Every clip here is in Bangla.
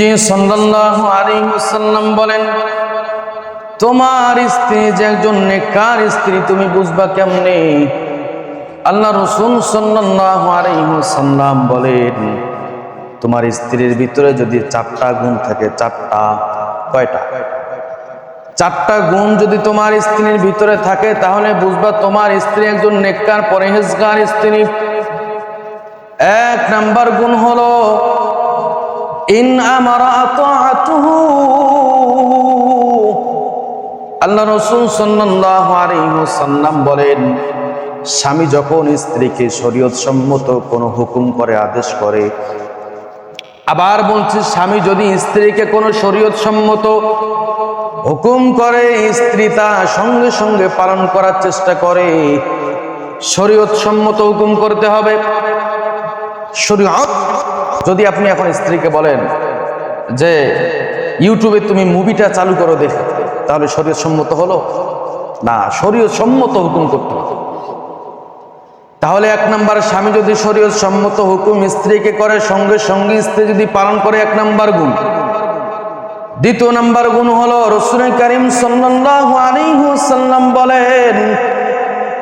জি সাল্লাল্লাহু আলাইহি বলেন, তোমার স্ত্রী যে একজন নেকার স্ত্রী, তুমি বুঝবা কেমনে? আল্লাহ রসুল সাল্লাল্লাহু আলাইহি বলেন, তোমার স্ত্রীর ভিতরে যদি চারটা গুণ থাকে, চারটা, কয়টা? চারটা গুণ যদি তোমার স্ত্রীর ভিতরে থাকে, তাহলে বুঝবা তোমার স্ত্রী একজন নেককার, পরহেজগার স্ত্রী। এক নাম্বার গুণ হলো ইন আল্লাহ রসুল ওয়াসাল্লাম বলেন, স্বামী যখন স্ত্রীকে শরীয়ত সম্মত কোনো হুকুম করে, আদেশ করে, আবার বলছি, স্বামী যদি স্ত্রীকে কোনো শরীয়ত সম্মত হুকুম করে, স্ত্রী তা সঙ্গে সঙ্গে পালন করার চেষ্টা করে, শরীয়ত সম্মত হুকুম করতে হবে। শরীয়ত যদি আপনি এখন স্ত্রীকে বলেন যে, ইউটিউবে তুমি মুভিটা চালু করো দেখে তাহলে শরীর সম্মত হলো? না, শরীয়ত সম্মত হুকুম করতে তাহলে এক নাম্বার, স্বামী যদি শরীয়ত সম্মত হুকুম স্ত্রীকে করে, সঙ্গে সঙ্গে স্ত্রী যদি পালন করে, এক নাম্বার গুণ। দ্বিতীয় নাম্বার গুণ হলো, রসুল করিম ওয়াসাল্লাম বলেন,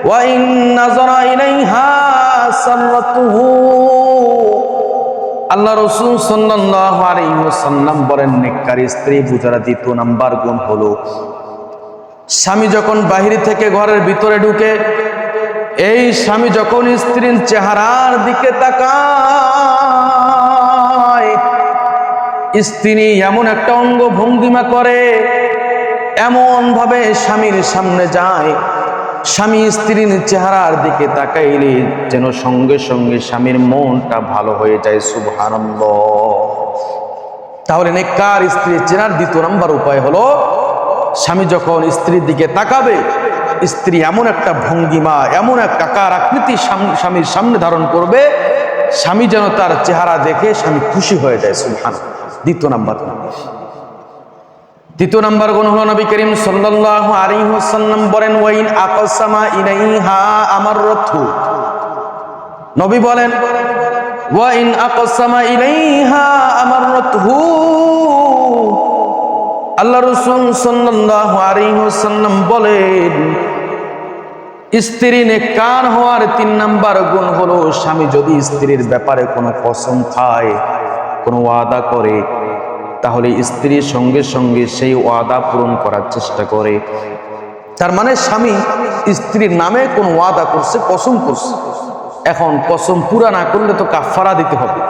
ওয়া ইন নাযারা ইলাইহা সাল্লাতুহু আল্লাহ রসুল ওয়াসাল্লাম বলেন, নেককার স্ত্রী বুঝারা দ্বিতীয় নাম্বার গুণ হলো, স্বামী যখন বাহির থেকে ঘরের ভিতরে ঢুকে, এই স্বামী যখন স্ত্রীর চেহারার দিকে তাকায়, স্ত্রী এমন একটা অঙ্গ ভঙ্গিমা করে এমন ভাবে স্বামীর সামনে যায় স্বামী স্ত্রীর চেহারার দিকে তাকাইলে যেন সঙ্গে সঙ্গে স্বামীর মনটা ভালো হয়ে যায় শুভানন্দ তাহলে নেককার স্ত্রী চেনার দ্বিতীয় নাম্বার উপায় হলো, স্বামী যখন স্ত্রীর দিকে তাকাবে, স্ত্রী এমন একটা ভঙ্গিমা, এমন এক কাকার আকৃতি স্বামীর সামনে ধারণ করবে, স্বামী যেন তার চেহারা দেখে স্বামী খুশি হয়ে যায় সুলহান দ্বিতীয় নাম্বার। তৃতীয় নম্বর গুণ হল নবী করিম সাল্লাল্লাহু আলাইহি ওয়াসাল্লাম বলেন, ওয়াইন আকসামা ইলাইহা আমার রথু। নবী বলেন, ওয়াইন আকসামা ইলাইহা আমার রথু। আল্লাহ রসুল সাল্লাল্লাহু আলাইহি ওয়াসাল্লাম বলেন, স্ত্রী নেকার হওয়ার তিন নাম্বার গুণ হলো স্বামী যদি স্ত্রীর ব্যাপারে কোনো কসম খায়, কোনো ওয়াদা করে তাহলে স্ত্রীর সঙ্গে সঙ্গে সেই ওয়াদা পূরণ করার চেষ্টা করে। তার মানে স্বামী স্ত্রীর নামে কোন ওয়াদা করছে, কসম করছে। এখন কসম পুরা না করলে তো কাফারা দিতে হবে।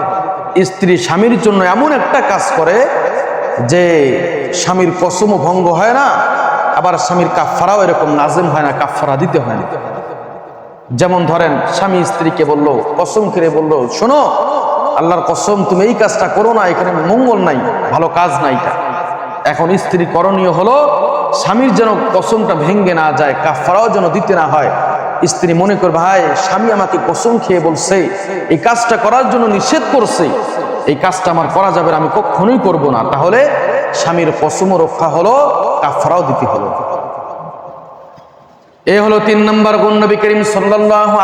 স্ত্রী স্বামীর জন্য এমন একটা কাজ করে যে স্বামীর কসমও ভঙ্গ হয় না, আবার স্বামীর কাফারাও এরকম নাজেম হয় না কাফারা দিতে হয় না। যেমন ধরেন, স্বামী স্ত্রীকে বলল, কসম খেলে বলল, শোনো আল্লাহর কসম, তুমি এই কাজটা করো না, এখানে মঙ্গল নাই, ভালো কাজ নাই। এখন স্ত্রী করণীয় হলো, স্বামীর যেন কসমটা ভেঙ্গে না যায় কাফারাও যেন দিতে না হয়। স্ত্রী মনে করবে ভাই স্বামী আমাকে কসম খেয়ে বলছে, এই কাজটা করার জন্য নিষেধ করছে। এই কাজটা আমার করা যাবে আমি কখনোই করব না। তাহলে স্বামীর কসমও রক্ষা হলো কাফারাও দিতে হলো। এ হলো তিন নম্বর গুণ নবী করিম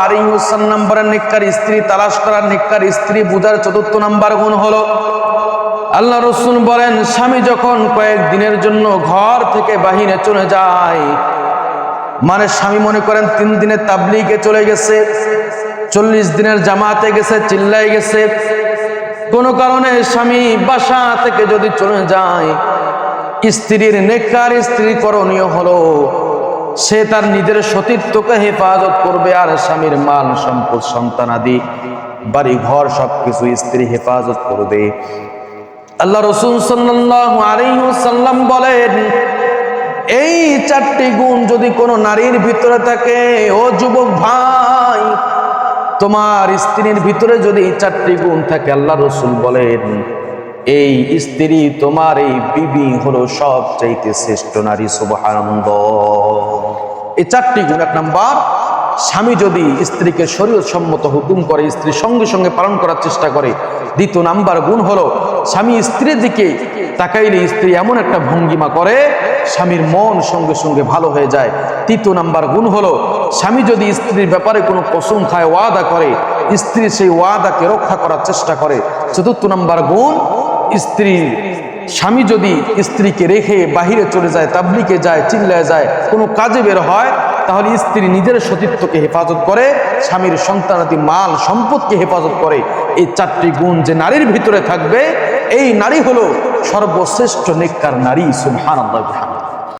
আলাইহি ওয়াসাল্লাম বলেন নিকার স্ত্রী তালাশ করার নিকার স্ত্রী বুঝার চতুর্থ নাম্বার গুণ হলো, আল্লাহ রসুল বলেন, স্বামী যখন কয়েক দিনের জন্য ঘর থেকে বাহিরে চলে যায় মানে স্বামী মনে করেন তিন দিনের তাবলিগে চলে গেছে, চল্লিশ দিনের জামাতে গেছে চিল্লাই গেছে, কোনো কারণে স্বামী বাসা থেকে যদি চলে যায়, স্ত্রীর নেকার স্ত্রী করণীয় হলো সে তার নিজের সতীর্থকে হেফাজত করবে আর স্বামীর মাল, সম্পদ সন্তানাদি বাড়ি ঘর সবকিছু স্ত্রী হেফাজত করবে। আল্লাহ রসুল ওয়াসাল্লাম বলেন, এই চারটি গুণ যদি কোনো নারীর ভিতরে থাকে, ও যুবক ভাই, তোমার স্ত্রীর ভিতরে যদি চারটি গুণ থাকে, আল্লাহ রসুল বলেন, এই স্ত্রী তোমার এই বিবি হলো সব চাইতে শ্রেষ্ঠ নারী শুভানন্দ এই চারটি গুণ এক নাম্বার, স্বামী যদি স্ত্রীকে শরীর সম্মত হুকুম করে, স্ত্রী সঙ্গে সঙ্গে পালন করার চেষ্টা করে, দ্বিতীয় নাম্বার গুণ হলো, স্বামী স্ত্রীর দিকে তাকাইলে স্ত্রী এমন একটা ভঙ্গিমা করে, স্বামীর মন সঙ্গে সঙ্গে ভালো হয়ে যায়। তৃতীয় নাম্বার গুণ হলো, স্বামী যদি স্ত্রীর ব্যাপারে কোনো কসম খায়, ওয়াদা করে, স্ত্রী সেই ওয়াদাকে রক্ষা করার চেষ্টা করে। চতুর্থ নাম্বার গুণ, স্ত্রী স্বামী যদি স্ত্রীকে রেখে বাহিরে চলে যায়, তাবলিকে যায়, চিল্লায় যায়, কোনো কাজে বের হয়, তাহলে স্ত্রী নিজের সতীত্বকে হেফাজত করে, স্বামীর সন্তানাদি মাল সম্পদকে হেফাজত করে। এই চারটি গুণ যে নারীর ভিতরে থাকবে, এই নারী হলো সর্বশ্রেষ্ঠ নেককার নারী, সুবহানাল্লাহ